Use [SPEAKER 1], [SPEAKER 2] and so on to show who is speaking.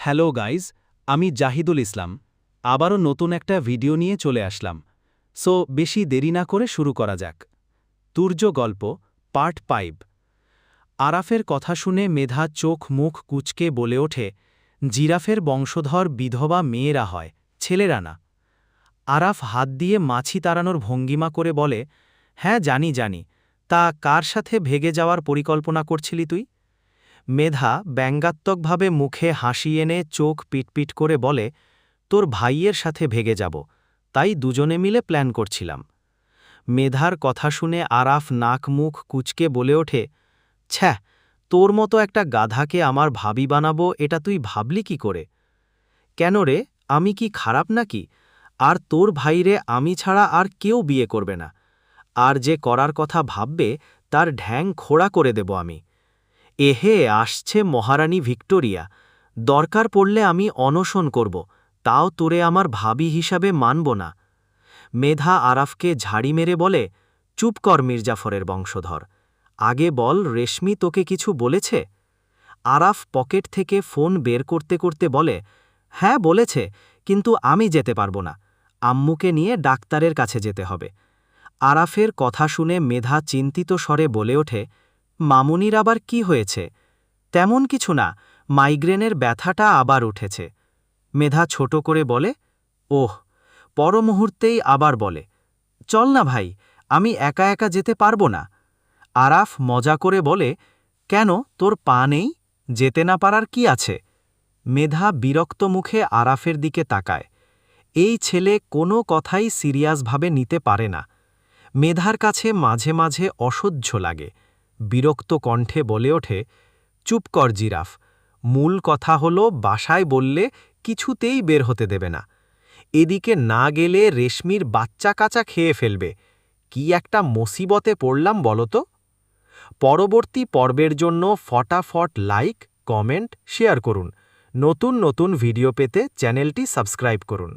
[SPEAKER 1] Hello guys আমি জাহিদুল ইসলাম। আবারও নতুন একটা ভিডিও নিয়ে চলে আসলাম। সো, বেশি দেরি না করে শুরু করা যাক। তুর্য গল্প, পার্ট পাইব আরাফের কথা শুনে মেধা চোখ মুখ কুচকে বলে ওঠে, জিরাফের বংশধর বিধবা মেয়েরা হয়, ছেলেরা না। আরাফ হাত দিয়ে মাছি তাড়ানোর ভঙ্গিমা করে বলে হ্যাঁ জানি জানি। তা কার সাথে ভেগে যাওয়ার পরিকল্পনা করছিলি তুই? মেধা ব্যঙ্গাত্মকভাবে মুখে হাসি এনে চোখ পিটপিট করে বলে, তোর ভাইয়ের সাথে ভেগে যাব, তাই দুজনে মিলে প্ল্যান করছিলাম। মেধার কথা শুনে আরাফ নাক মুখ কুচকে বলে ওঠে, ছ্যা, তোর মতো একটা গাধাকে আমার ভাবি বানাবো, এটা তুই ভাবলি কি করে? কেন রে, আমি কি খারাপ নাকি? আর তোর ভাইরে আমি ছাড়া আর কেউ বিয়ে করবে না। আর যে করার কথা ভাববে, তার ঢ্যাং খোড়া করে দেব আমি। এহে আসছে মহারানী ভিক্টোরিয়া, দরকার পড়লে আমি অনশন করব, তাও তোরে আমার ভাবি হিসাবে মানব না। মেধা আরাফকে ঝাড়ি মেরে বলে, চুপ কর মির্জাফরের বংশধর, আগে বল রেশমি তোকে কিছু বলেছে? আরাফ পকেট থেকে ফোন বের করতে করতে বলে হ্যাঁ বলেছে, কিন্তু আমি যেতে পারব না, আম্মুকে নিয়ে ডাক্তারের কাছে যেতে হবে। আরাফের কথা শুনে মেধা চিন্তিত স্বরে বলে ওঠে মামুনির আবার কি হয়েছে? তেমন কিছু না, মাইগ্রেনের ব্যথাটা আবার উঠেছে। মেধা ছোট করে বলে, ওহ, পরমুহূর্তেই আবার বলে, চল না ভাই, আমি একা একা যেতে পারব না। আরাফ মজা করে বলে, কেন, তোর পা নেই? যেতে না পারার কি আছে? মেধা বিরক্ত মুখে আরাফের দিকে তাকায়। এই ছেলে কোনো কথাই সিরিয়াসভাবে নিতে পারে না। মেধার কাছে মাঝে মাঝে অসহ্য লাগে। বিরক্ত কণ্ঠে বলে ওঠে, চুপ কর জিরাফ, মূল কথা হলো বাসায় বললে কিছুতেই বের হতে দেবে না। এদিকে না গেলে রেশমির বাচ্চা কাচা খেয়ে ফেলবে। কি একটা মুসিবতে পড়লাম বলতো পরবর্তী পর্বের জন্য ফটাফট লাইক, কমেন্ট, শেয়ার করুন। নতুন নতুন ভিডিও পেতে চ্যানেলটি সাবস্ক্রাইব করুন।